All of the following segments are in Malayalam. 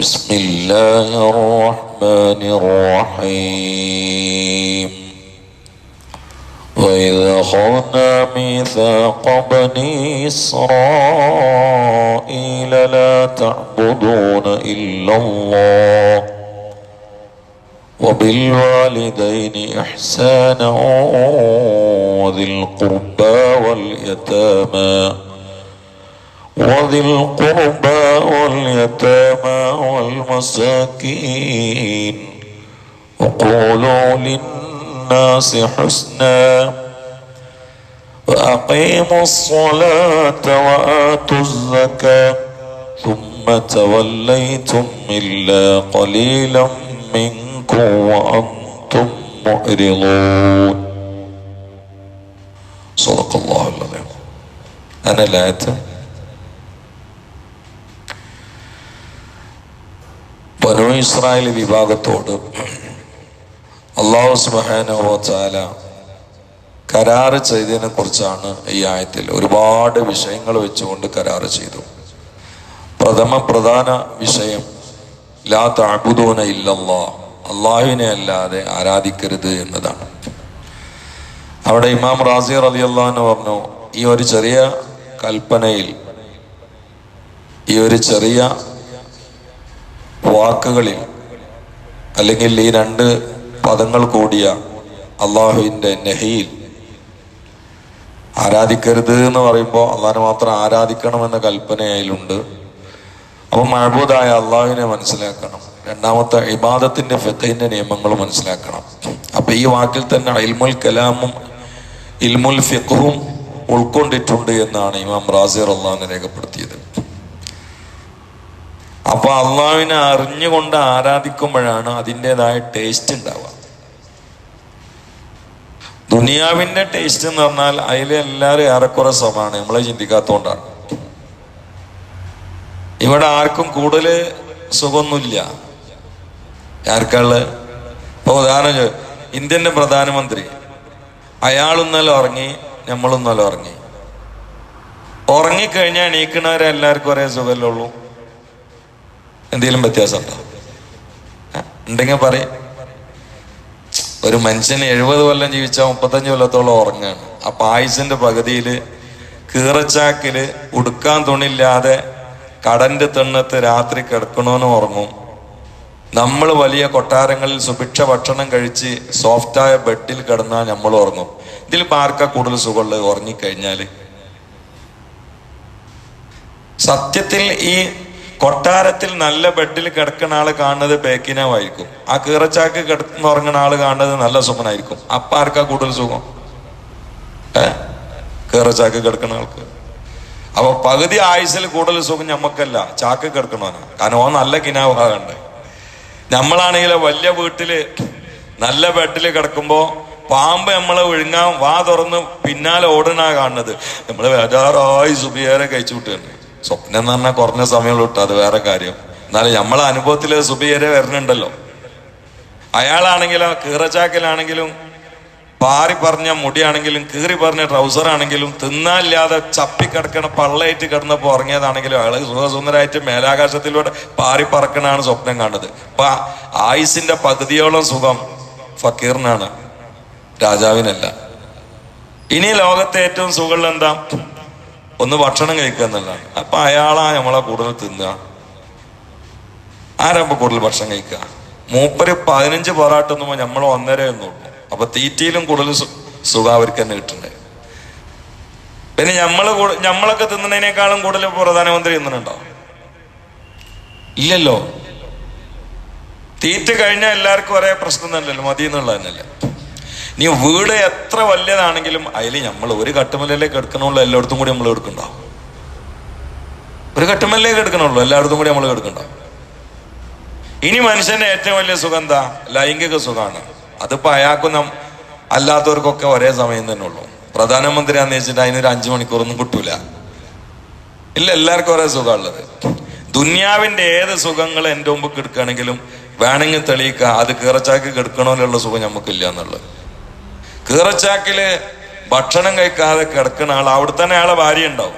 بسم الله الرحمن الرحيم. وإذ أخذنا ميثاق بني إسرائيل لا تعبدون إلا الله وبالوالدين إحسانا وذي القربى واليتامى. وذي القربى واليتامى والمساكين وقولوا للناس حسنا وأقيموا الصلاة وآتوا الزكاة ثم توليتم إلا قليلا منكم وأنتم معرضون صدق الله العظيم. أنا لا أتم. ബനു ഇസ്രായേൽ വിഭാഗത്തോട് അള്ളാഹു സുബാനുവല കരാറ് ചെയ്തതിനെ കുറിച്ചാണ് ഈ ആയത്തിൽ ഒരുപാട് വിഷയങ്ങൾ വെച്ചുകൊണ്ട് കരാറ് ചെയ്തു. പ്രഥമ പ്രധാന വിഷയം ലാ താബുദൂന ഇല്ലല്ലാ അള്ളാഹുവിനെ അല്ലാതെ ആരാധിക്കരുത് എന്നതാണ്. അവിടെ ഇമാം റാസി അലി അള്ളഹാന്ന് പറഞ്ഞു ഈ ഒരു ചെറിയ കൽപ്പനയിൽ ഈ ഒരു ചെറിയ വാക്കുകളിൽ അല്ലെങ്കിൽ ഈ രണ്ട് പദങ്ങൾ കൂടിയ അള്ളാഹുവിന്റെ നെഹിയിൽ ആരാധിക്കരുത് എന്ന് പറയുമ്പോൾ അള്ളാഹിനെ മാത്രം ആരാധിക്കണമെന്ന കൽപ്പന അതിലുണ്ട് അപ്പം മഴബൂതായ അള്ളാഹുവിനെ മനസ്സിലാക്കണം. രണ്ടാമത്തെ ഇബാദത്തിന്റെ ഫിഖിന്റെ നിയമങ്ങൾ മനസ്സിലാക്കണം. അപ്പൊ ഈ വാക്കിൽ തന്നെ ഇൽമുൽ കലാമും ഇൽമുൽ ഫിഖും ഉൾക്കൊണ്ടിട്ടുണ്ട് എന്നാണ് ഇമാം റാസിർ അള്ളാഹിനെ രേഖപ്പെടുത്തിയത്. അപ്പൊ അള്ളാഹുവിനെ അറിഞ്ഞുകൊണ്ട് ആരാധിക്കുമ്പോഴാണ് അതിന്റെതായ ടേസ്റ്റ് ഉണ്ടാവുക. ദുനിയാവിന്റെ ടേസ്റ്റ് എന്ന് പറഞ്ഞാൽ അതിലെ എല്ലാവരും ഏറെക്കുറെ സമമാണ് നമ്മളെ ചിന്തിക്കാത്തോണ്ടാണ് ഇവിടെ ആർക്കും കൂടുതൽ സുഖമൊന്നുമില്ല. ആർക്കുള്ള ഇപ്പൊ ഉദാഹരണം ഇന്ത്യന്റെ പ്രധാനമന്ത്രി. അയാളൊന്നല്ല ഉറങ്ങി നമ്മളൊന്നല്ല ഉറങ്ങി. ഉറങ്ങിക്കഴിഞ്ഞാൽ എണീക്കണവരെ എല്ലാവർക്കും ഒരേ സുഖമല്ലേ ഉള്ളൂ. എന്തെങ്കിലും വ്യത്യാസം ഉണ്ടോ ഏ? ഉണ്ടെങ്കിൽ പറയും. ഒരു മനുഷ്യന് എഴുപത് കൊല്ലം ജീവിച്ചാൽ മുപ്പത്തഞ്ച് കൊല്ലത്തോളം ഉറങ്ങാണ്. ആ പായസിന്റെ പകുതിയിൽ കീറച്ചാക്കിൽ ഉടുക്കാൻ തുണില്ലാതെ കടന്റെ തിണ്ണത്ത് രാത്രി കിടക്കണോന്ന് ഉറങ്ങും. നമ്മൾ വലിയ കൊട്ടാരങ്ങളിൽ സുഭിക്ഷ ഭക്ഷണം കഴിച്ച് സോഫ്റ്റായ ബെഡിൽ കിടന്നാൽ നമ്മൾ ഉറങ്ങും. ഇതിൽ പാർക്ക കൂടുതൽ സുഖമുള്ളത് ഉറങ്ങിക്കഴിഞ്ഞാൽ? സത്യത്തിൽ ഈ കൊട്ടാരത്തിൽ നല്ല ബെഡിൽ കിടക്കുന്ന ആൾ കാണുന്നത് ബേക്കിനാവായിരിക്കും ആ കീറച്ചാക്ക് കിടന്ന് ഉറങ്ങുന്ന ആൾ കാണുന്നത് നല്ല സുഖനായിരിക്കും അപ്പ ആർക്കാ കൂടുതൽ സുഖം? ഏ? കീറച്ചാക്ക് കിടക്കുന്ന ആൾക്ക്. അപ്പൊ പകുതി ആയുസിൽ കൂടുതൽ സുഖം ഞമ്മക്കല്ല. ചാക്ക് കിടക്കണോനാ കാരണം ഓ നല്ല കിനാവാകണ്ട് നമ്മളാണെങ്കിൽ വലിയ വീട്ടിൽ നല്ല ബെഡിൽ കിടക്കുമ്പോ പാമ്പ് നമ്മളെ വിഴുങ്ങാൻ വാ തുറന്ന് പിന്നാലെ ഓടണ കാണുന്നത്. നമ്മൾ വേദാറായി സുബിയേറെ കഴിച്ചു വിട്ടുകയാണ്. സ്വപ്നം എന്ന് പറഞ്ഞാൽ കുറഞ്ഞ സമയമുള്ളൂ അത് വേറെ കാര്യം. എന്നാലും നമ്മളെ അനുഭവത്തിൽ സുബിയരെ വരുന്നുണ്ടല്ലോ. അയാളാണെങ്കിലും കീറച്ചാക്കിലാണെങ്കിലും പാറി പറഞ്ഞ മുടിയാണെങ്കിലും കീറി പറഞ്ഞ ട്രൗസർ ആണെങ്കിലും തിന്നാല്ലാതെ ചപ്പിക്കിടക്കണ പള്ളയായിട്ട് കിടന്നപ്പോൾ ഉറങ്ങിയതാണെങ്കിലും അയാൾ സുഖസുന്ദരായിട്ട് മേലാകാശത്തിലൂടെ പാറി പറക്കണാണ് സ്വപ്നം കണ്ടത് അപ്പൊ ആയുസിന്റെ പകുതിയോളം സുഖം ഫക്കീറിനാണ് രാജാവിനല്ല. ഇനി ലോകത്തെ ഏറ്റവും സുഖമുള്ള എന്താ? ഒന്ന് ഭക്ഷണം കഴിക്കുക എന്നുള്ളതാണ്. അപ്പൊ അയാളാ നമ്മളെ കൂടുതൽ തിന്നുക. ആരാകുമ്പോ കൂടുതൽ ഭക്ഷണം കഴിക്കുക? മൂപ്പര് പതിനഞ്ച് പൊറാട്ട് ഒന്നും നമ്മൾ ഒന്നര എന്നുള്ളൂ അപ്പൊ തീറ്റയിലും കൂടുതൽ സുഖം അവർക്ക് തന്നെ കിട്ടുന്നുണ്ട്. പിന്നെ ഞമ്മളൊക്കെ നമ്മളൊക്കെ തിന്നുന്നതിനേക്കാളും കൂടുതൽ പ്രധാനമന്ത്രി തിന്നുന്നുണ്ടോ? ഇല്ലല്ലോ. തീറ്റ കഴിഞ്ഞാൽ എല്ലാവർക്കും ഒരേ പ്രശ്നം തന്നെയല്ലോ മതി എന്നുള്ളത് തന്നെയല്ലേ നീ വീട് എത്ര വലിയതാണെങ്കിലും അതിൽ നമ്മൾ ഒരു കട്ടുമല്ലേക്ക് കിടക്കണുള്ളൂ എല്ലായിടത്തും കൂടി നമ്മൾ എടുക്കണ്ടോ? ഒരു കട്ടുമല്ലേക്ക് എടുക്കണുള്ളൂ എല്ലായിടത്തും കൂടി നമ്മൾ എടുക്കണ്ടോ? ഇനി മനുഷ്യന്റെ ഏറ്റവും വലിയ സുഖം എന്താ? ലൈംഗിക സുഖമാണ് അതിപ്പോ അയാൾക്കും അല്ലാത്തവർക്കൊക്കെ ഒരേ സമയം തന്നെ ഉള്ളൂ. പ്രധാനമന്ത്രി ആന്ന് വെച്ചിട്ട് അതിനൊരു അഞ്ചു മണിക്കൂറൊന്നും കിട്ടൂല. ഇല്ല എല്ലാവർക്കും ഒരേ സുഖമുള്ളത് ദുന്യാവിന്റെ ഏത് സുഖങ്ങൾ എന്റെ മുമ്പ് കിടക്കുകയാണെങ്കിലും വേണമെങ്കിൽ തെളിയിക്കുക. അത് കീറച്ചാക്കി കിടക്കണമെന്നുള്ള സുഖം നമുക്കില്ല എന്നുള്ളത്. കീറച്ചാക്കിൽ ഭക്ഷണം കഴിക്കാതെ കിടക്കുന്ന ആൾ അവിടെ തന്നെ അയാളെ ഭാര്യ ഉണ്ടാവും.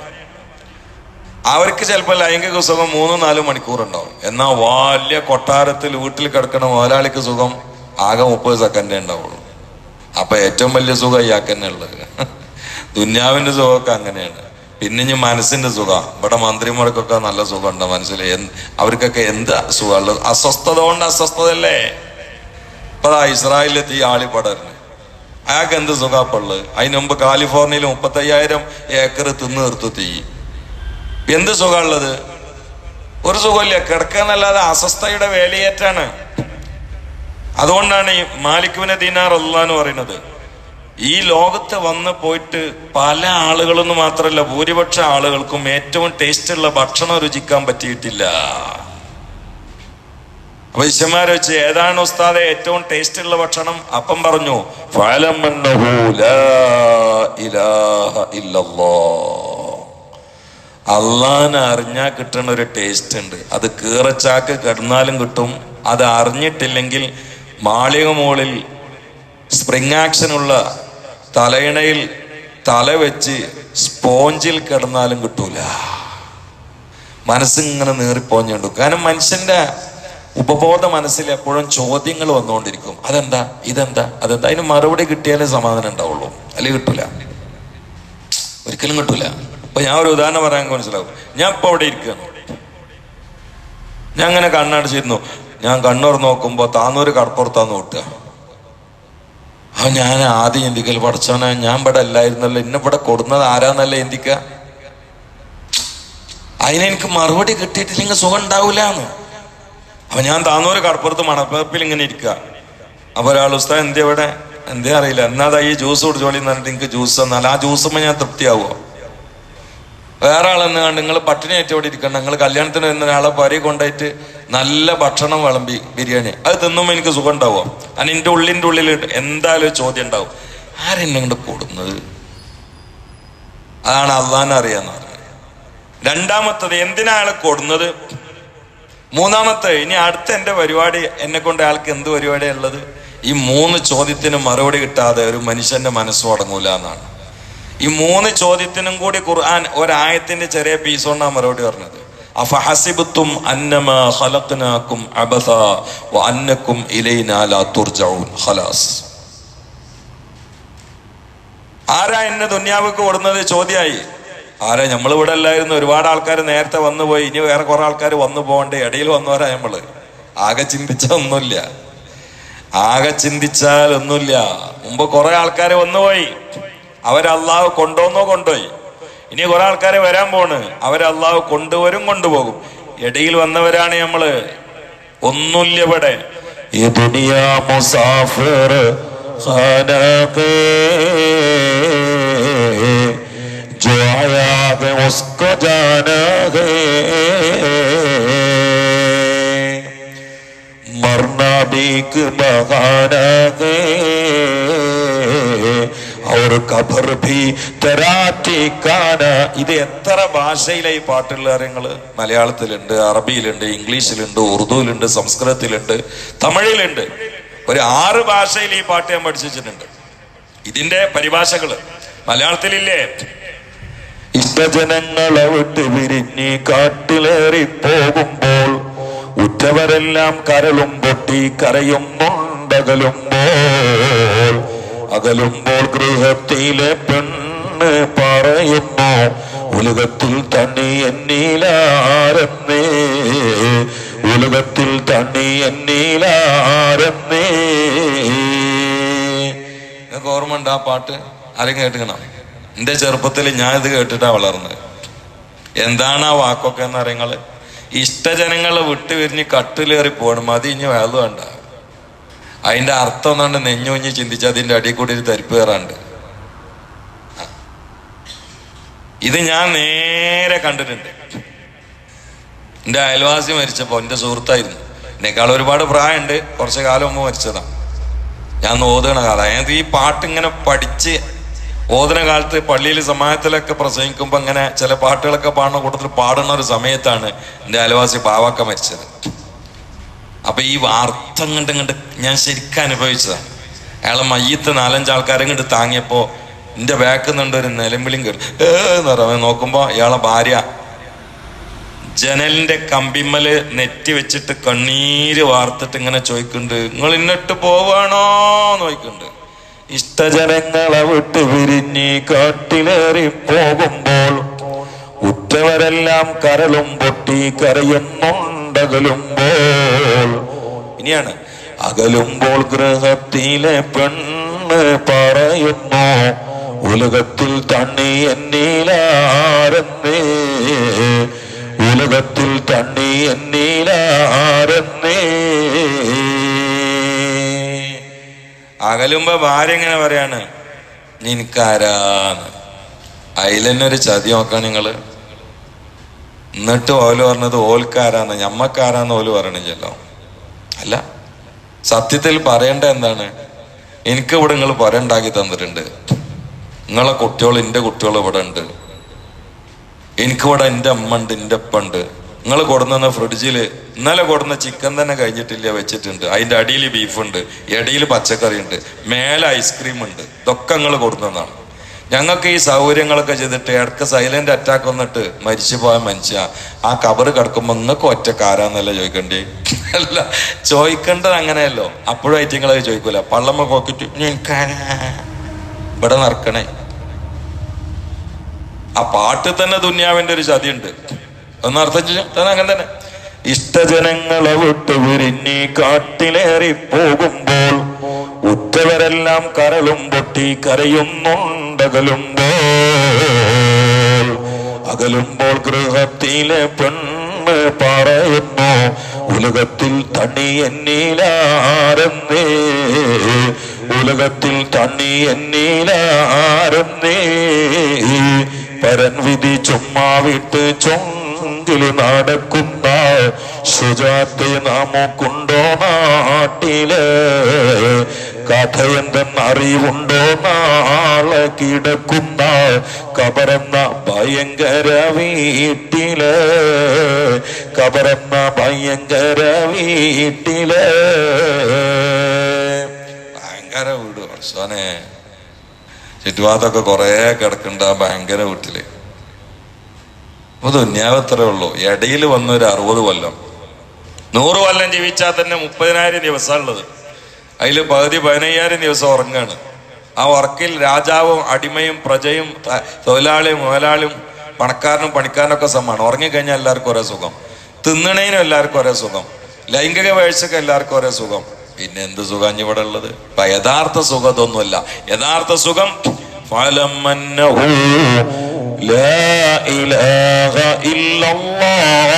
അവർക്ക് ചിലപ്പോൾ ലൈംഗിക സുഖം മൂന്നും നാലും മണിക്കൂർ ഉണ്ടാവും. എന്നാൽ വലിയ കൊട്ടാരത്തിൽ വീട്ടിൽ കിടക്കുന്ന മുതലാളിക്ക് സുഖം ആകെ മുപ്പത് സെക്കൻഡേ ഉണ്ടാവുള്ളൂ. അപ്പൊ ഏറ്റവും വലിയ സുഖം ഇയാൾക്ക് തന്നെ ഉള്ളത്. ദുന്യാവിന്റെ സുഖമൊക്കെ അങ്ങനെയാണ്. പിന്നെ ഇനി മനസ്സിന്റെ സുഖം. ഇവിടെ മന്ത്രിമാർക്കൊക്കെ നല്ല സുഖമുണ്ട് മനസ്സിൽ. അവർക്കൊക്കെ എന്ത് സുഖമുള്ളത് അസ്വസ്ഥത കൊണ്ട് അസ്വസ്ഥതല്ലേ ഇപ്പൊ ഇസ്രായേലിലെത്തി ആളിപ്പടരുന്നു ആളി പടരുന്നു അയാൾക്ക് എന്ത് സുഖാപ്പുള്ളത്? അതിന് മുമ്പ് കാലിഫോർണിയയിൽ മുപ്പത്തയ്യായിരം ഏക്കർ തിന്നു തീർത്തു തീ. എന്ത് സുഖമുള്ളത് ഒരു സുഖമില്ല. കിടക്കാന്നല്ലാതെ അസ്വസ്ഥയുടെ വേലയേറ്റാണ്. അതുകൊണ്ടാണ് ഈ മാലിക്കുവിനെ ദീനാർ അല്ല എന്ന് പറയുന്നത്. ഈ ലോകത്ത് വന്ന് പോയിട്ട് പല ആളുകളെന്ന് മാത്രമല്ല ഭൂരിപക്ഷ ആളുകൾക്കും ഏറ്റവും ടേസ്റ്റുള്ള ഭക്ഷണം രുചിക്കാൻ പറ്റിയിട്ടില്ല. അപ്പൊ ശിഷ്യന്മാരെ വെച്ച് ഏതാണ് ഉസ്താദെ ഏറ്റവും ടേസ്റ്റ് ഉള്ള ഭക്ഷണം? അപ്പം പറഞ്ഞു "ഫഅലം അറിഞ്ഞാ ലാ ഇലാഹ ഇല്ലല്ലാഹ്." അള്ളാനെ അറിഞ്ഞാൽ കിട്ടുന്ന ഒരു ടേസ്റ്റ് ഉണ്ട്. അത് കീറച്ചാക്ക് കിടന്നാലും കിട്ടും. അത് അറിഞ്ഞിട്ടില്ലെങ്കിൽ മാളിക മുകളിൽ സ്പ്രിങ് ആക്ഷൻ ഉള്ള തലയിണയിൽ തല വെച്ച് സ്പോഞ്ചിൽ കിടന്നാലും കിട്ടൂല. മനസ്സിങ്ങനെ നീറിപ്പോഞ്ഞുണ്ട് കാരണം മനുഷ്യന്റെ ഉപബോധ മനസ്സിൽ എപ്പോഴും ചോദ്യങ്ങൾ വന്നുകൊണ്ടിരിക്കും. അതെന്താ? ഇതെന്താ? അതെന്താ? അതിന് മറുപടി കിട്ടിയാലേ സമാധാനം ഉണ്ടാവുള്ളൂ. അല്ലെങ്കിൽ കിട്ടൂല? ഒരിക്കലും കിട്ടൂല. അപ്പൊ ഞാൻ ഒരു ഉദാഹരണം പറയാൻ മനസ്സിലാവും. ഞാൻ ഇപ്പൊ അവിടെ ഇരിക്കുകയാണ്. ഞാൻ അങ്ങനെ കണ്ണടച്ചിരുന്നു. ഞാൻ കണ്ണൂർ നോക്കുമ്പോ താന്നൂര് കടപ്പുറത്താന്ന് നോട്ടുക ആ ഞാൻ ആദ്യം ചിന്തിക്കൽ പഠിച്ചവനെ? ഞാൻ ഇവിടെ അല്ലായിരുന്നല്ലോ. ഇന്നെ ഇവിടെ കൊടുന്നത് ആരാന്നല്ല ചിന്തിക്ക അതിനെനിക്ക് മറുപടി കിട്ടിയിട്ടില്ലെങ്കിൽ സുഖം ഉണ്ടാവൂലെന്ന്. അപ്പൊ ഞാൻ താന്നൂര് കടപ്പുറത്ത് മണപ്പറപ്പിൽ ഇങ്ങനെ ഇരിക്കുക അപ്പൊ ഒരാൾ ഉസ്താദ് എന്തേ ഇവിടെ? എന്തേ അറിയില്ല. എന്നാതാ ഈ ജ്യൂസ് കുടിച്ചോളി എന്ന് പറഞ്ഞിട്ട് എനിക്ക് ജ്യൂസ് തന്നാൽ ആ ജ്യൂസുമ്പോ ഞാൻ തൃപ്തിയാവുമോ വേറെ ആളെന്ന് കണ്ട് നിങ്ങൾ പട്ടിണി ഏറ്റവും ഇരിക്കണം നിങ്ങൾ കല്യാണത്തിന് വരുന്ന ഒരാളെ പരി കൊണ്ടായിട്ട് നല്ല ഭക്ഷണം വിളമ്പി ബിരിയാണി. അത് തിന്നുമ്പോൾ എനിക്ക് സുഖം ഉണ്ടാവുമോ കാരണം എന്റെ ഉള്ളിന്റെ ഉള്ളിൽ എന്തായാലും ചോദ്യം ഉണ്ടാവും. ആരെന്നെ കൊണ്ട് കൂടുന്നത്? അതാണ് അള്ളാൻ അറിയാന്ന് പറഞ്ഞത്. രണ്ടാമത്തത് എന്തിനാ കൊടുന്നത്? മൂന്നാമത്തെ ഇനി അടുത്ത എന്റെ പരിപാടി എന്നെ കൊണ്ട് അയാൾക്ക് എന്ത് പരിപാടിയാണ് ഉള്ളത്? ഈ മൂന്ന് ചോദ്യത്തിന് മറുപടി കിട്ടാതെ ഒരു മനുഷ്യന്റെ മനസ്സും അടങ്ങൂല എന്നാണ്. ഈ മൂന്ന് ചോദ്യത്തിനും കൂടി ഖുർആൻ ഒരായത്തിന്റെ ചെറിയ പീസ് കൊണ്ടാണ് മറുപടി പറഞ്ഞത്. അബസ ഇലൈനാ ഖലാസ്. ആരാ എന്നെ ദുന്യാവ് കൊടുന്നത് ചോദ്യമായി. ആരാ? നമ്മളിവിടെ അല്ലായിരുന്നു. ഒരുപാട് ആൾക്കാർ നേരത്തെ വന്നു പോയി. ഇനി വേറെ കുറെ ആൾക്കാർ വന്നു പോകണ്ടേ? ഇടയിൽ വന്നവരാ നമ്മൾ. ആകെ ചിന്തിച്ച ഒന്നുമില്ല. ആകെ ചിന്തിച്ചാൽ ഒന്നുമില്ല. മുമ്പ് കുറെ ആൾക്കാർ വന്നുപോയി അവരല്ലാഹ് കൊണ്ടുവന്നോ കൊണ്ടുപോയി. ഇനി കുറെ ആൾക്കാർ വരാൻ പോണ്. അവരല്ലാഹ് കൊണ്ടുവരും കൊണ്ടുപോകും. ഇടയിൽ വന്നവരാണ് നമ്മൾ. ഒന്നുമില്ല ഇവിടെ. മുസാഫിർ جو آیا ہے اس کو ഇത് എത്ര ഭാഷയിലെ ഈ പാട്ടുള്ള കാര്യങ്ങൾ? മലയാളത്തിലുണ്ട് അറബിയിലുണ്ട് ഇംഗ്ലീഷിലുണ്ട് ഉറുദുവിലുണ്ട് സംസ്കൃതത്തിലുണ്ട് തമിഴിലുണ്ട്. ഒരു ആറ് ഭാഷയിൽ ഈ പാട്ട് ഞാൻ പഠിച്ചിട്ടുണ്ട് ഇതിന്റെ പരിഭാഷകൾ മലയാളത്തിലില്ലേ? ഇഷ്ടജനങ്ങളെ അവിട്ട് വിരിഞ്ഞ് കാട്ടിലേറി പോകുമ്പോൾ ഉറ്റവരെല്ലാം കരളും പൊട്ടി കരയുന്നുണ്ടകലുമ്പോൾ അകലുമ്പോൾ ഗൃഹത്തിലെ പെണ്ണ് പറയുന്നു ഉലകത്തിൽ തന്നെ എന്നീലാരന്നേ? ഉലകത്തിൽ തന്നെ എന്നീലാരന്നേ? ഓർമ്മ ഉണ്ട് ആ പാട്ട്? ആരെങ്കിലും കേട്ടുക്കണം എന്റെ ചെറുപ്പത്തിൽ ഞാൻ ഇത് കേട്ടിട്ടാ വളർന്നത്. എന്താണ് ആ വാക്കൊക്കെ എന്ന് അറിയങ്ങൾ ഇഷ്ടജനങ്ങളെ വിട്ട് വിരിഞ്ഞ് കട്ടിലേറി പോകണം മതി ഇനി വേദ വേണ്ട. അതിന്റെ അർത്ഥം എന്നാണ്ട് നെഞ്ഞുഞ്ഞ് ചിന്തിച്ച് അതിന്റെ അടിയിൽ കൂടി തരിപ്പ് കയറാണ്ട്. ഇത് ഞാൻ നേരെ കണ്ടിട്ടുണ്ട്. എന്റെ അയൽവാസി മരിച്ചപ്പോൾ എന്റെ സുഹൃത്തായിരുന്നു. എന്നെക്കാൾ ഒരുപാട് പ്രായമുണ്ട്. കുറച്ച് കാലം മുമ്പ് മരിച്ചതാണ് ഞാൻ ഓതുകണ കാലം. അതായത് ഈ പാട്ട് ഇങ്ങനെ പഠിച്ച് ഓതന കാലത്ത് പള്ളിയിൽ സമാജത്തിലൊക്കെ പ്രസംഗിക്കുമ്പോൾ അങ്ങനെ ചില പാട്ടുകളൊക്കെ പാടുന്ന കൂട്ടത്തിൽ പാടുന്ന ഒരു സമയത്താണ് എന്റെ അയൽവാസി ബാവാക്ക മരിച്ചത്. അപ്പൊ ഈ വാർത്ത കണ്ട് കണ്ട് ഞാൻ ശരിക്കും അനുഭവിച്ചതാണ്. അയാളെ മയ്യത്ത് നാലഞ്ച് ആൾക്കാരെ കണ്ട് താങ്ങിയപ്പോ എന്റെ ബാക്കിൽ നിന്നുണ്ട് ഒരു നിലമ്പിളിയും കയറി ഏന്ന് പറയാൻ നോക്കുമ്പോ ഇയാളെ ഭാര്യ ജനലിന്റെ കമ്പിമ്മൽ നെറ്റി വെച്ചിട്ട് കണ്ണീര് വാർത്തിട്ട് ഇങ്ങനെ ചോദിക്കുന്നുണ്ട് നിങ്ങൾ ഇന്നിട്ട് പോവാണോ? നോക്കുന്നുണ്ട് ഇഷ്ടജനങ്ങളെ വിട്ട് പിരിഞ്ഞ് കാട്ടിലേറി പോകുമ്പോൾ ഉറ്റവരെല്ലാം കരളും പൊട്ടി കരയുന്നുണ്ടകലുമ്പോൾ ഇനിയാണ് അകലുമ്പോൾ ഗൃഹത്തിലെ പെണ്ണ് പറയുന്നു ഉലകത്തിൽ തണ്ണി എന്നീലാരെന്നേ? ഉലകത്തിൽ തണ്ണി എന്നീലാരെന്നേ? അകലുമ്പോ ഭാര്യ എങ്ങനെ പറയാണ് നിനക്കാരാന്ന്. അതിലെന്നെ ഒരു ചതി നോക്കാം നിങ്ങൾ. എന്നിട്ട് ഓൽ പറഞ്ഞത് ഓൽക്കാരാന്ന്. ഞമ്മക്കാരാന്ന് ഓൽ പറയണില്ലല്ലോ. അല്ല സത്യത്തിൽ പറയേണ്ട എന്താണ്? എനിക്ക് ഇവിടെ നിങ്ങൾ പുരണ്ടാക്കി തന്നിട്ടുണ്ട്. നിങ്ങളെ കുട്ടികൾ എന്റെ കുട്ടികൾ ഇവിടെ ഉണ്ട് എനിക്കിവിടെ എന്റെ അമ്മ ഉണ്ട് എന്റെ അപ്പ ഉണ്ട് നിങ്ങൾ കൊടുന്ന ഫ്രിഡ്ജിൽ ഇന്നലെ കൊടുന്ന ചിക്കൻ തന്നെ കഴിഞ്ഞിട്ടില്ല വെച്ചിട്ടുണ്ട്. അതിന്റെ അടിയിൽ ബീഫുണ്ട് ഇടയിൽ പച്ചക്കറി ഉണ്ട് മേലെ ഐസ്ക്രീം ഉണ്ട്. ഇതൊക്കെ നിങ്ങൾ കൊടുന്നതാണ് ഞങ്ങൾക്ക് ഈ സൗകര്യങ്ങളൊക്കെ ചെയ്തിട്ട് ഇടയ്ക്ക് സൈലന്റ് അറ്റാക്ക് വന്നിട്ട് മരിച്ചു പോയ മനുഷ്യ ആ കബറ് കിടക്കുമ്പോൾ നിങ്ങൾക്ക് ഒറ്റക്കാരാന്നല്ല ചോദിക്കണ്ടേ? അല്ല ചോദിക്കേണ്ടത് അങ്ങനെയല്ലോ. അപ്പോഴും നിങ്ങളത് ചോദിക്കൂല. പള്ളമ്മ "നിനക്കാരാ?" ഇവിടെ നടക്കണേ. ആ പാട്ട് തന്നെ ദുന്യാവിന്റെ ഒരു ചതിയുണ്ട് ഒന്ന് ചെയ്യാം അങ്ങനെ തന്നെ. ഇഷ്ടജനങ്ങളെ വിട്ട് വിരിഞ്ഞി കാട്ടിലേറി പോകുമ്പോൾ ഉറ്റവരെല്ലാം കരളും പൊട്ടി കരയുന്നുണ്ടകലുമ്പോൾ. അകലുമ്പോൾ ഗൃഹത്തിലെ പെണ് പറയുന്നു ഉലകത്തിൽ തണ്ണി എന്നീലാരെന്നേ? ഉലകത്തിൽ തണ്ണി എന്നീലാരെന്നേ? പരൻ വിധി ചുമ്മാ വിട്ട് ചൊങ്കിൽ നടക്കുന്ന ശുചാത്തെ നമുക്കുണ്ടോ നാട്ടിൽ കഥയെന്തെന്ന് അറിവുണ്ടോ നാളെ കിടക്കുന്ന കബറന്ന ഭയങ്കര വീട്ടിൽ കബറന്ന ഭയങ്കര വീട്ടിൽ ഭയങ്കര വീട് വർഷാനെ ചുറ്റുഭാഗത്തൊക്കെ കുറെ കിടക്കണ്ട ഭയങ്കര വീട്ടിൽ. അപ്പൊ ദുന്യാവത്രേ ഉള്ളൂ. ഇടയിൽ വന്ന ഒരു അറുപത് കൊല്ലം. നൂറ് കൊല്ലം ജീവിച്ചാൽ തന്നെ മുപ്പതിനായിരം ദിവസമാണ് ഉള്ളത് അതിൽ പകുതി പതിനയ്യായിരം ദിവസം ഉറങ്ങാണ്. ആ ഉറക്കിൽ രാജാവും അടിമയും പ്രജയും തൊഴിലാളിയും മുതലാളിയും പണക്കാരനും പണിക്കാരനും ഒക്കെ സമ്മാണ്. ഉറങ്ങിക്കഴിഞ്ഞാൽ എല്ലാവർക്കും ഒരേ സുഖം. തിന്നണേനും എല്ലാവർക്കും ഒരേ സുഖം. ലൈംഗിക വീഴ്ചക്ക് എല്ലാവർക്കും ഒരേ സുഖം. പിന്നെ എന്ത് സുഖം ഇവിടെ ഉള്ളത്? ഇപ്പൊ യഥാർത്ഥ സുഖം ഇതൊന്നുമല്ല. യഥാർത്ഥ സുഖം ഫലമന്നഹു ലാ ഇലാഹ ഇല്ലല്ലാഹ്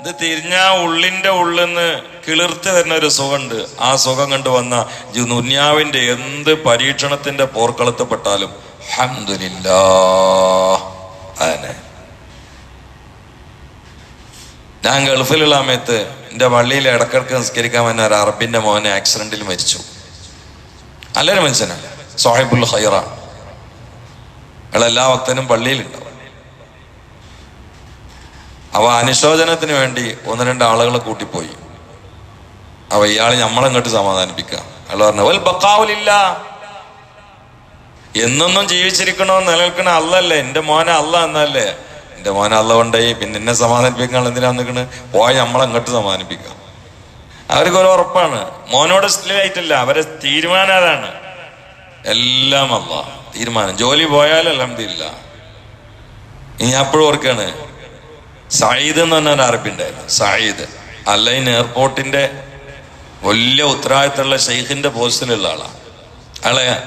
ഇത് തിരിഞ്ഞ ഉള്ളിന്റെ ഉള്ളിന്ന് കിളിർത്ത് വരുന്ന ഒരു സുഖമുണ്ട്. ആ സുഖം കണ്ടു വന്ന ഈ എന്ത് പരീക്ഷണത്തിന്റെ പോർക്കളത്തപ്പെട്ടാലും ഞാൻ ഗൾഫിലുള്ള സമയത്ത് എന്റെ പള്ളിയിൽ ഇടക്കിടക്ക് നിസ്കരിക്കാൻ വന്ന ഒരു അറബിന്റെ മോനെ ആക്സിഡന്റിൽ മരിച്ചു. നല്ലൊരു മനുഷ്യനാണ്. സാഹിബുൽ ഹൈറ അയാൾ എല്ലാ ഭക്തനും പള്ളിയിലുണ്ടാവും അവ അനുശോചനത്തിന് വേണ്ടി ഒന്ന് രണ്ട് ആളുകളെ കൂട്ടിപ്പോയി. അവ ഇയാൾ നമ്മളങ്ങോട്ട് സമാധാനിപ്പിക്കുക. അയാൾ പറഞ്ഞു വൽ ബക്കാവലില്ല എന്നൊന്നും ജീവിച്ചിരിക്കണോ നിലനിൽക്കണ അല്ലല്ലേ എന്റെ മോനെ അല്ല എന്നല്ലേ? എന്റെ മോനെ അല്ല കൊണ്ടായി പിന്നെ എന്നെ സമാധാനിപ്പിക്കാൻ എന്തിനാ നിൽക്കണ് പോയ നമ്മളങ്ങോട്ട് സമാധാനിപ്പിക്കുക. അവർക്ക് ഒരു ഉറപ്പാണ്. മോനോട് സ്റ്റിലായിട്ടില്ല അവരെ തീരുമാനം അതാണ്. എല്ലാം അല്ല തീരുമാനം. ജോലി പോയാലും അലഹമില്ല ഇനി അപ്പോഴും ഓർക്കാണ്. സായിദ് എന്ന് പറഞ്ഞ ഒരു അറബിണ്ടായിരുന്നു സയ്യിദ്. അല്ലൈൻ എയർപോർട്ടിന്റെ വലിയ ഉത്തരവാദിത്തമുള്ള ഷെയ്ഖിന്റെ പോസ്റ്റിലുള്ള ആളാ. അയാളെ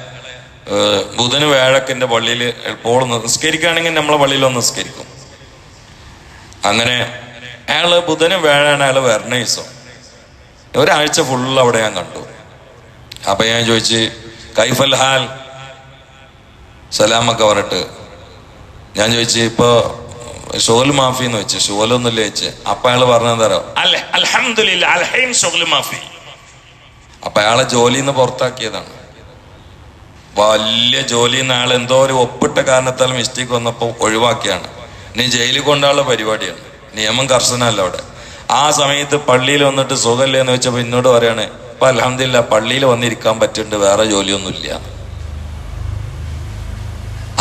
ബുധന് വേഴക്കിന്റെ പള്ളിയിൽ എപ്പോൾ നിസ്കരിക്കുകയാണെങ്കിൽ നമ്മളെ പള്ളിയിൽ ഒന്ന് നിസ്കരിക്കും. അങ്ങനെ അയാൾ ബുധന് വേഴാണ് അയാൾ വരണ ദിവസം. ഒരാഴ്ച ഫുള്ള് അവിടെ ഞാൻ കണ്ടു. അപ്പൊ ഞാൻ ചോദിച്ച് കൈഫൽ ഹാൽ. സലാമൊക്കെ പറഞ്ഞിട്ട്. ഞാൻ ചോദിച്ചു ഇപ്പൊ ഷോൽ മാഫി എന്ന് വെച്ച് ഷോലൊന്നുമില്ല വെച്ച് അപ്പൊ അയാൾ പറഞ്ഞോ ഷോൽ മാഫി. അപ്പൊ അയാളെ ജോലിയിൽ നിന്ന് പുറത്താക്കിയതാണ്. വലിയ ജോലിയിൽ നിന്ന് അയാൾ എന്തോ ഒരു ഒപ്പിട്ട കാരണത്താൽ മിസ്റ്റേക്ക് വന്നപ്പോൾ ഒഴിവാക്കിയാണ്. ഇനി ജയിലിൽ കൊണ്ടാളുടെ പരിപാടിയാണ്. നിയമം കർശനമല്ല അവിടെ. ആ സമയത്ത് പള്ളിയിൽ വന്നിട്ട് സുഖമില്ലെന്ന് വെച്ചപ്പോ വെച്ചപ്പോൾ എന്നോട് പറയാണ് ഇപ്പൊ അലഹമില്ല പള്ളിയിൽ വന്നിരിക്കാൻ പറ്റുന്നുണ്ട് വേറെ ജോലിയൊന്നുമില്ല.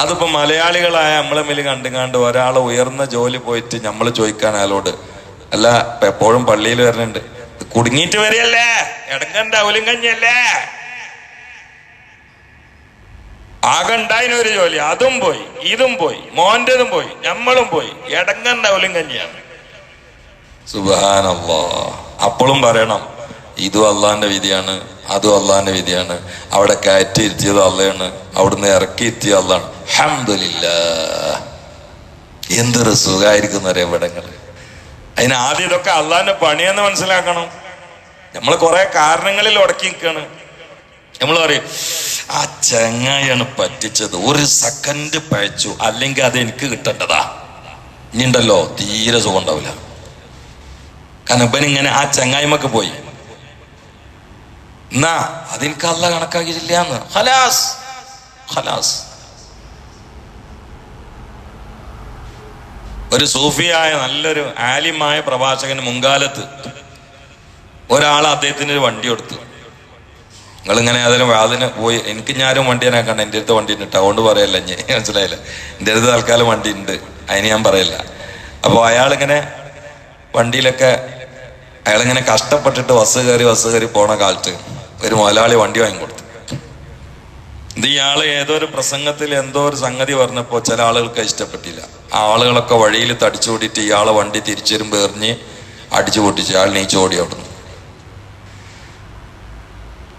അതിപ്പോ മലയാളികളായ നമ്മളെ കണ്ടും കണ്ടുകാണ്ട് ഒരാൾ ഉയർന്ന ജോലി പോയിട്ട് നമ്മൾ ചോദിക്കാൻ അയാളോട് അല്ല എപ്പോഴും പള്ളിയിൽ വരുന്നുണ്ട് കുടുങ്ങിയിട്ട് വരികയല്ലേ? എടങ്കണ്ട ഉലും കഞ്ഞല്ലേ ആകെ ഉണ്ടായിന് ഒരു ജോലി അതും പോയി ഇതും പോയി മോന്റേതും പോയി നമ്മളും പോയി എടങ്ങണ്ട ഉലും കഞ്ഞിയാണ്. സുബാനല്ലാ അപ്പോഴും പറയണം ഇതും അള്ളാഹിന്റെ വിധിയാണ് അതും അള്ളാഹിന്റെ വിധിയാണ്. അവിടെ കയറ്റി ഇരുത്തിയത് അള്ളയാണ് അവിടുന്ന് ഇറക്കി ഇരുത്തിയത് അള്ളാണ് ഹംദില്ല എന്തൊരു സുഖമായിരിക്കും അറിയാം ഇവിടങ്ങൾ? അതിന് ആദ്യം ഇതൊക്കെ അള്ളാഹിന്റെ പണിയെന്ന് മനസ്സിലാക്കണം. നമ്മൾ കുറെ കാരണങ്ങളിൽ ഉടക്കി നിൽക്കാണ് നമ്മൾ പറയും ആ ചങ്ങായാണ് പറ്റിച്ചത്. ഒരു സെക്കൻഡ് പഴച്ചു. അല്ലെങ്കിൽ അത് എനിക്ക് കിട്ടേണ്ടതാ. ഇനി ഉണ്ടല്ലോ തീരെ സുഖം ഉണ്ടാവില്ല. കാരണം ഇപ്പൊ ഇങ്ങനെ ആ ചങ്ങായ്മക്ക് പോയി. എന്നാ അതെനിക്ക് അല്ല കണക്കാക്കിയിട്ടില്ല എന്ന് ഹലാസ് ഹലാസ് ഒരു സൂഫിയായ നല്ലൊരു ആലിമായ പ്രഭാഷകന് മുൻകാലത്ത് ഒരാൾ അദ്ദേഹത്തിന് ഒരു വണ്ടി കൊടുത്തു. നിങ്ങളിങ്ങനെ അതിന് അതിന് പോയി എനിക്ക് ഞാനും വണ്ടി കണ്ട എന്റെ അടുത്ത് വണ്ടി ഉണ്ട് അതുകൊണ്ട് പറയല്ല ഞാൻ മനസ്സിലായില്ല. എന്റെ അടുത്ത് തൽക്കാലം വണ്ടി ഉണ്ട്. അതിന് ഞാൻ പറയില്ല. അപ്പോൾ അയാളിങ്ങനെ വണ്ടിയിലൊക്കെ അയാളിങ്ങനെ കഷ്ടപ്പെട്ടിട്ട് ബസ് കയറി ബസ് കയറി പോണ കാലത്ത് ഒരു മുതലാളി വണ്ടി വാങ്ങിക്കൊടുത്തു. ഇത് ഇയാൾ ഏതോ ഒരു പ്രസംഗത്തിൽ എന്തോ ഒരു സംഗതി പറഞ്ഞപ്പോൾ ചില ആളുകൾക്ക് ഇഷ്ടപ്പെട്ടില്ല. ആ ആളുകളൊക്കെ വഴിയിൽ തടിച്ചുകൂടിയിട്ട് ഇയാളെ വണ്ടി തിരിച്ചു പേറിഞ്ഞ് എറിഞ്ഞ് അടിച്ചു പൊട്ടിച്ച്. ആൾ നീച്ചോടി അവിടുന്ന്.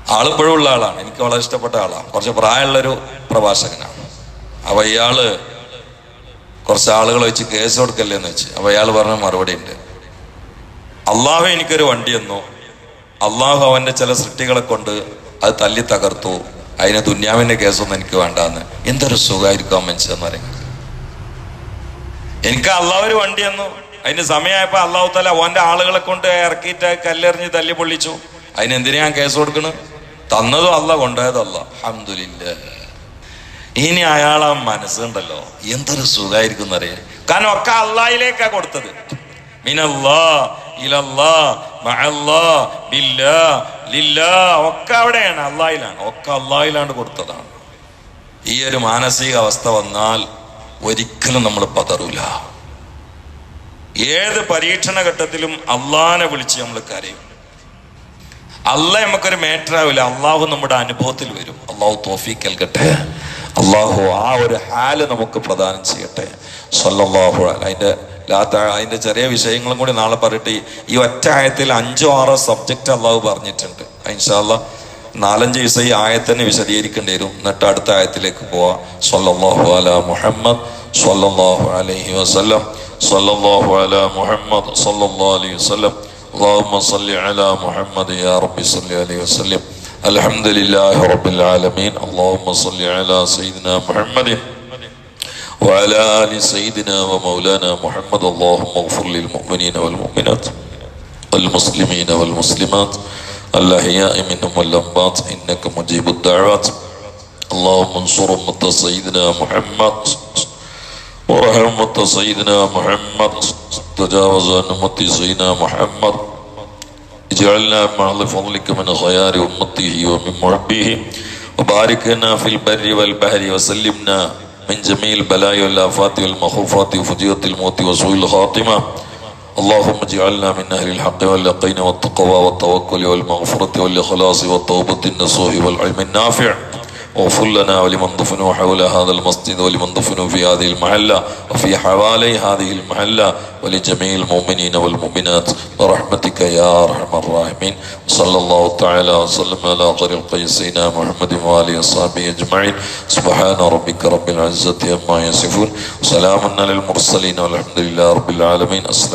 ആളിപ്പോഴും ഉള്ള ആളാണ്. എനിക്ക് വളരെ ഇഷ്ടപ്പെട്ട ആളാണ്. കുറച്ച് പ്രായമുള്ളൊരു പ്രഭാഷകനാണ്. അപ്പൊ ഇയാൾ കുറച്ച് ആളുകൾ വെച്ച് കേസ് കൊടുക്കല്ലേന്ന് വെച്ച്. അപ്പൊ ഇയാൾ പറഞ്ഞ മറുപടി ഉണ്ട്. അള്ളാഹു എനിക്കൊരു വണ്ടി തന്നു. അള്ളാഹു അവന്റെ ചില സൃഷ്ടികളെ കൊണ്ട് അത് തല്ലി തകർത്തു. അതിന് ദുന്യാവിന്റെ കേസൊന്നും എനിക്ക് വേണ്ടാന്ന്. എന്തൊരു സുഖമായിരിക്കും മനുഷ്യന്ന് പറയുന്നത്. എനിക്ക് അള്ളാഹു ഒരു വണ്ടി തന്നു. അതിന് സമയമായപ്പോ അള്ളാഹു തല ഓന്റെ ആളുകളെ കൊണ്ട് ഇറക്കിയിട്ട് കല്ലെറിഞ്ഞ് തല്ലി പൊള്ളിച്ചു. അതിന് എന്തിനാ ഞാൻ കേസ് കൊടുക്കണ്? തന്നതും അല്ല കൊണ്ടുപോയതും അഹമ്മദില്ല ഇനി ആ മനസ്സുണ്ടല്ലോ. എന്തൊരു സുഖമായിരിക്കും എന്നറിയാം കാരണം ഒക്കെ അള്ളാഹിലേക്കാ കൊടുത്തത്. മിനല്ലാ. ഇലല്ലാ മഅല്ലാ ബില്ലാ ലില്ലാ ഒക്കെ അവിടെയാണ് അള്ളാഹിലാണ് ഒക്കെ അള്ളാഹിലാണ് കൊടുത്തതാണ്. ഈ ഒരു മാനസിക അവസ്ഥ വന്നാൽ ഒരിക്കലും നമ്മൾ പതറൂല. ഏത് പരീക്ഷണ ഘട്ടത്തിലും അള്ളാനെ വിളിച്ച് നമ്മൾ കരയും. അല്ല നമുക്കൊരു മേറ്ററാവില്ല അള്ളാഹു നമ്മുടെ അനുഭവത്തിൽ വരും. അള്ളാഹു തോഫീക്ക് നൽകട്ടെ. അള്ളാഹു ആ ഒരു ഹാൽ നമുക്ക് പ്രദാനം ചെയ്യട്ടെ. സ്വല്ലാഹു അതിന്റെ അതിന്റെ ചെറിയ വിഷയങ്ങളും കൂടി നാളെ പറയട്ടെ ഈ ഒറ്റ ആയത്തിൽ അഞ്ചോ ആറോ സബ്ജക്റ്റ് അള്ളാഹു പറഞ്ഞിട്ടുണ്ട്. ഇൻഷാല്ല നാലഞ്ച് ദിവസം ഈ ആയത്തിനെ വിശദീകരിക്കേണ്ടി വരും. എന്നിട്ട് അടുത്ത ആയത്തിലേക്ക് പോവാം. സ്വല്ലാഹു അല മുഹമ്മദ് സ്വല്ലാഹു അലൈഹി വസ്ലം സ്വല്ലാഹു അല മുഹമ്മദ് സ്വല്ലാ അലൈഹി വസ്ലം അള്ളാഹു സല്ലി അല മുഹമ്മദ് യാ റബ്ബി സല്ലി അലൈഹി വസ്ലം الحمد لله رب العالمين اللهم صل على سيدنا محمد وعلى آل سيدنا ومولانا محمد۔ اللهم اغفر للمؤمنين والمؤمنات والمسلمين والمسلمات الأحياء منهم والأموات إنك مجيب الدعوات۔ اللهم انصر أمة سيدنا محمد ورحم أمة سيدنا محمد تجاوز أمة سيدنا محمد۔ اجعلنا مع فضلك من خيار أمته ومن محبه وبارك لنا في البر والبحر وسلمنا من جميع البلايا والآفات والمخوفات وفجيرة الموت وسوء الخاتمة اللهم اجعلنا من أهل الحق واليقين والتقوى والتوكل والمغفرة والإخلاص والتوبة النصوح والعلم النافع واغفر لنا ولمن دفنوا حول هذا المسجد ولمن دفنوا في هذه المحلة وفي حوالي هذه المحلة ولجميع المؤمنين والمؤمنات برحمتك يا أرحم الراحمين. صلى الله تعالى وسلم على القيس سيدنا محمد وآله وصحبه أجمعين. سبحان ربك رب العزة عما يصفون. وسلام على المرسلين والحمد لله رب العالمين. السلام